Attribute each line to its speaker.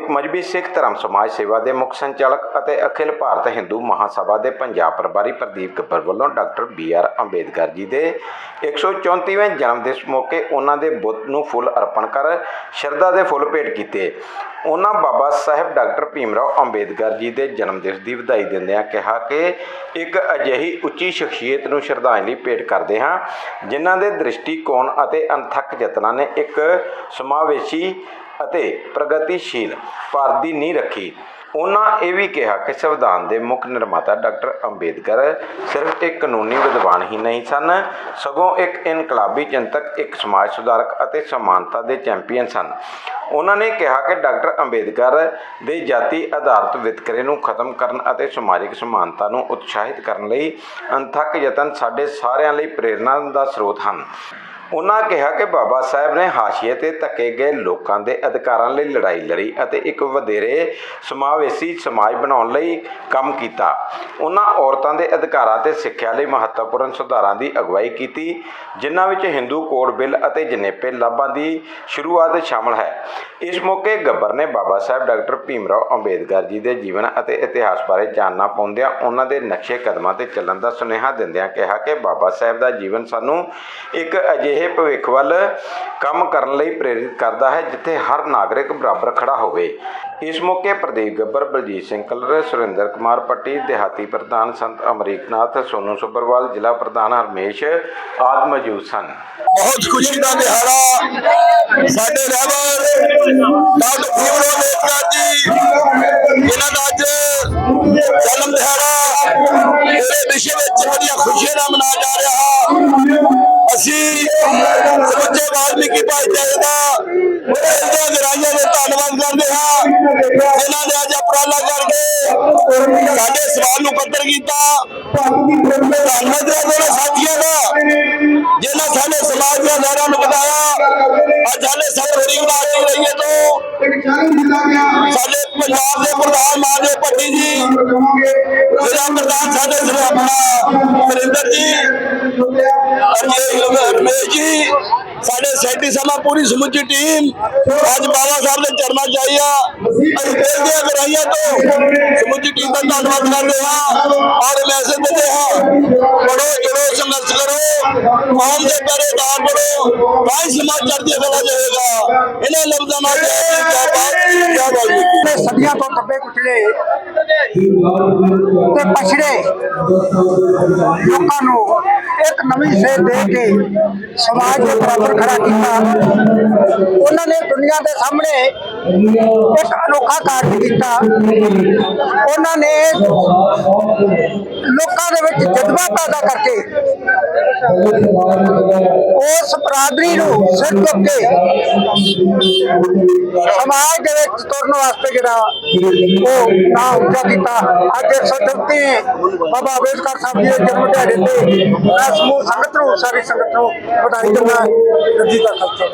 Speaker 1: ਮਜਬੀ ਸਿੱਖ ਧਰਮ ਸਮਾਜ ਸੇਵਾ ਦੇ ਮੁੱਖ ਸੰਚਾਲਕ ਅਤੇ ਅਖਿਲ ਭਾਰਤ ਹਿੰਦੂ ਮਹਾਸਭਾ ਦੇ ਪੰਜਾਬ ਪ੍ਰਭਾਰੀ ਪ੍ਰਦੀਪ ਗੱਬਰ ਵੱਲੋਂ doctor B R Ambedkar ji ਦੇ 134ਵੇਂ ਜਨਮ ਦਿਵਸ ਮੌਕੇ ਉਹਨਾਂ ਦੇ ਬੁੱਤ ਨੂੰ ਫੁੱਲ ਅਰਪਣ ਕਰ ਸ਼ਰਧਾ ਦੇ ਫੁੱਲ ਭੇਟ ਕੀਤੇ। ਉਹਨਾਂ ਬਾਬਾ ਸਾਹਿਬ ਡਾਕਟਰ ਭੀਮਰਾਓ ਅੰਬੇਦਕਰ ਜੀ ਦੇ ਜਨਮ ਦਿਵਸ ਦੀ ਵਧਾਈ ਦਿੰਦਿਆਂ ਕਿਹਾ ਕਿ ਇੱਕ ਅਜਿਹੀ ਉੱਚੀ ਸ਼ਖਸੀਅਤ ਨੂੰ ਸ਼ਰਧਾਂਜਲੀ ਭੇਟ ਕਰਦੇ ਹਾਂ, ਜਿਨ੍ਹਾਂ ਦੇ ਦ੍ਰਿਸ਼ਟੀਕੋਣ ਅਤੇ ਅਣਥੱਕ ਯਤਨਾਂ ਨੇ ਇੱਕ ਸਮਾਵੇਸ਼ੀ ਅਤੇ ਪ੍ਰਗਤੀਸ਼ੀਲ ਭਾਰਤ ਦੀ ਨੀਂਹ ਰੱਖੀ। ਉਹਨਾਂ ਇਹ ਵੀ ਕਿਹਾ ਕਿ ਸੰਵਿਧਾਨ ਦੇ ਮੁੱਖ ਨਿਰਮਾਤਾ ਡਾਕਟਰ ਅੰਬੇਦਕਰ ਸਿਰਫ ਇੱਕ ਕਾਨੂੰਨੀ ਵਿਦਵਾਨ ਹੀ ਨਹੀਂ ਸਨ, ਸਗੋਂ ਇੱਕ ਇਨਕਲਾਬੀ ਚਿੰਤਕ ਇੱਕ ਸਮਾਜ ਸੁਧਾਰਕ ਅਤੇ ਸਮਾਨਤਾ ਦੇ ਚੈਂਪੀਅਨ ਸਨ। ਉਹਨਾਂ ਨੇ ਕਿਹਾ ਕਿ ਡਾਕਟਰ ਅੰਬੇਦਕਰ ਦੇ ਜਾਤੀ ਆਧਾਰਿਤ ਵਿਤਕਰੇ ਨੂੰ ਖਤਮ ਕਰਨ ਅਤੇ ਸਮਾਜਿਕ ਸਮਾਨਤਾ ਨੂੰ ਉਤਸ਼ਾਹਿਤ ਕਰਨ ਲਈ ਅਣਥੱਕ ਯਤਨ ਸਾਡੇ ਸਾਰਿਆਂ ਲਈ ਪ੍ਰੇਰਨਾ ਦਾ ਸਰੋਤ ਹਨ। ਉਹਨਾਂ ਕਿਹਾ ਕਿ ਬਾਬਾ ਸਾਹਿਬ ਨੇ ਹਾਸ਼ੀਏ ਤੇ ਧੱਕੇ ਗਏ ਲੋਕਾਂ ਦੇ ਅਧਿਕਾਰਾਂ ਲਈ ਲੜਾਈ ਲੜੀ ਅਤੇ ਇੱਕ ਵਧੇਰੇ ਸਮਾਵੇਸ਼ੀ ਸਮਾਜ ਬਣਾਉਣ ਲਈ ਕੰਮ ਕੀਤਾ। ਉਹਨਾਂ ਔਰਤਾਂ ਦੇ ਅਧਿਕਾਰਾਂ ਤੇ ਸਿੱਖਿਆ ਲਈ ਮਹੱਤਵਪੂਰਨ ਸੁਧਾਰਾਂ ਦੀ ਅਗਵਾਈ ਕੀਤੀ, ਜਿਨ੍ਹਾਂ ਵਿੱਚ ਹਿੰਦੂ ਕੋਡ ਬਿੱਲ ਅਤੇ ਜਨੇਪੇ ਲਾਭਾਂ ਦੀ ਸ਼ੁਰੂਆਤ ਸ਼ਾਮਲ ਹੈ। ਇਸ ਮੌਕੇ ਗੱਬਰ ਨੇ ਬਾਬਾ ਸਾਹਿਬ ਡਾਕਟਰ ਭੀਮ ਰਾਓ ਅੰਬੇਦਕਰ ਜੀ ਦੇ ਜੀਵਨ ਅਤੇ ਇਤਿਹਾਸ ਬਾਰੇ ਜਾਣਨਾ ਪਾਉਂਦਿਆਂ ਉਹਨਾਂ ਦੇ ਨਕਸ਼ੇ ਕਦਮਾਂ ਤੇ ਚੱਲਣ ਦਾ ਸੁਨੇਹਾ ਦਿੰਦਿਆਂ ਕਿਹਾ ਕਿ ਬਾਬਾ ਸਾਹਿਬ ਦਾ ਜੀਵਨ ਸਾਨੂੰ ਇੱਕ ਅਜਿਹੇ ਭਵਿੱਖ ਵੱਲ ਕੰਮ ਕਰਨ ਲਈ ਪ੍ਰੇਰਿਤ ਕਰਦਾ ਹੈ, ਜਿੱਥੇ ਹਰ ਨਾਗਰਿਕ ਬਰਾਬਰ ਖੜਾ ਹੋਵੇ। ਇਸ ਮੌਕੇ ਪ੍ਰਦੀਪ ਗੱਬਰ ਬਲਜੀਤ ਸਿੰਘ ਕਲਰ, ਸੁਰਿੰਦਰ ਕੁਮਾਰ ਪੱਟੀ, ਦਿਹਾਤੀ ਪ੍ਰਧਾਨ ਸੰਤ ਅਮਰੀਕਨਾਥ, ਸੋਨੂ ਸੁਬਰਵਾਲ, ਜ਼ਿਲ੍ਹਾ ਪ੍ਰਧਾਨ ਹਰਮੇਸ਼ ਆਦਿ ਮੌਜੂਦ ਸਨ।
Speaker 2: ਬਹੁਤ ਖੁਸ਼ੀ ਦਾ ਦਿਹਾੜਾ ਸਾਡੇ ਰਹਿਬਰ ਡਾਕਟਰ ਭੀਮਰਾਓ ਅੰਬੇਦਕਰ ਦਾ ਇਹਨਾਂ ਗਰਾਈਆਂ ਦਾ ਧੰਨਵਾਦ ਕਰਦੇ ਹਾਂ। ਜਿਨ੍ਹਾਂ ਨੇ ਅੱਜ ਅਪਰਾਲਾ ਕਰਕੇ ਸਾਡੇ ਸਵਾਲ ਨੂੰ ਪੱਤਰ ਕੀਤਾ। ਧੰਨਵਾਦ ਦੇ ਸਾਥੀਆਂ ਦਾ, ਜਿਨ੍ਹਾਂ ਸਾਡੇ ਸਮਾਜ ਦੀਆਂ ਲਹਿਰਾਂ ਨੂੰ ਵਧਾਇਆ। ਅੱਜ ਸਾਡੇ ਸਭ ਗਰੀਬ ਰਹੀਏ ਤੋਂ। ਸਾਡੇ ਪੰਜਾਬ ਦੇ ਪ੍ਰਧਾਨ ਮਾਨਯੋਗ ਭੱਟੀ ਜੀ, ਜ਼ਿਲ੍ਹਾ ਪ੍ਰਧਾਨ ਸਾਡੇ ਜ਼ਿਲ੍ਹਾ ਆਪਣਾ ਵਰਿੰਦਰ ਜੀ ਅਜੇ ਰਮੇਸ਼ ਜੀ ਸਾਡੇ ਸੈਕਟਰੀ ਸਭਾ ਪੂਰੀ ਸਮੁੱਚੀ ਟੀਮ ਅੱਜ ਬਾਬਾ ਸਾਹਿਬ ਦੇ ਚਰਨਾਂ ਚ ਆਈ ਆ। ਅਸੀਂ ਦਿਲ ਦੀਆਂ ਗਰਾਈਆਂ ਤੋਂ ਸਮੁੱਚੀ ਟੀਮ ਦਾ ਧੰਨਵਾਦ ਕਰਦੇ ਹਾਂ। ਔਰ ਮੈਸੇਜ ਦਿੰਦੇ ਹਾਂ। ਪੜੋ ਜੁੜੋ ਸੰਘਰਸ਼ ਕਰੋ। ਕੌਮ ਦੇ ਪਹਿਰੇਦਾਰ ਬਣੋ ਤਾਂ ਸਮਾਜ ਚੜ੍ਹਦੀ ਕਲਾ ਜਾਏਗਾ ਇਹਨਾਂ ਲਫ਼ਜ਼ਾਂ ਨਾਲ ਜੈ ਬਾਤ ਜੈ ਵਾਲਮੀਕੀ।
Speaker 3: ਨੇ ਸਦੀਆਂ ਤੋਂ ਦੱਬੇ ਕੁਚਲੇ ਤੇ ਪਛੜੇ ਲੋਕਾਂ ਨੂੰ ਇੱਕ ਨਵੀਂ ਸੇਧ ਦੇ ਕੇ ਸਮਾਜ ਦੇ ਬਰਾਬਰ ਖੜਾ ਕੀਤਾ। ਉਹਨਾਂ ਨੇ ਦੁਨੀਆ ਦੇ ਸਾਹਮਣੇ ਇੱਕ ਅਨੋਖਾ ਕਾਰਜ ਕੀਤਾ। ਉਹਨਾਂ ਨੇ ਲੋਕਾਂ ਦੇ ਵਿੱਚ ਜਜ਼ਬਾ ਪੈਦਾ ਕਰਕੇ ਉਸ ਬਰਾਦਰੀ ਨੂੰ ਸਿਰ ਚੁੱਕ ਸਮਾਜ ਦੇ ਵਿੱਚ ਤੁਰਨ ਵਾਸਤੇ ਜਿਹੜਾ ਉਹ ਨਾ ਉੱਚਾ ਕੀਤਾ। ਅੱਜ 134 ਬਾਬਾ ਅੰਬੇਦਕਰ ਸਾਹਿਬ ਜੀ ਦੇ ਜਨਮ ਦਿਹਾੜੇ ਤੇ ਮੈਂ ਸਮੂਹ ਸੰਗਤ ਨੂੰ, ਸਾਰੀ ਸੰਗਤ ਨੂੰ ਵਧਾਈ ਦਿੰਦਾ। ਜੀ ਦਾ ਖਾਲਸਾ।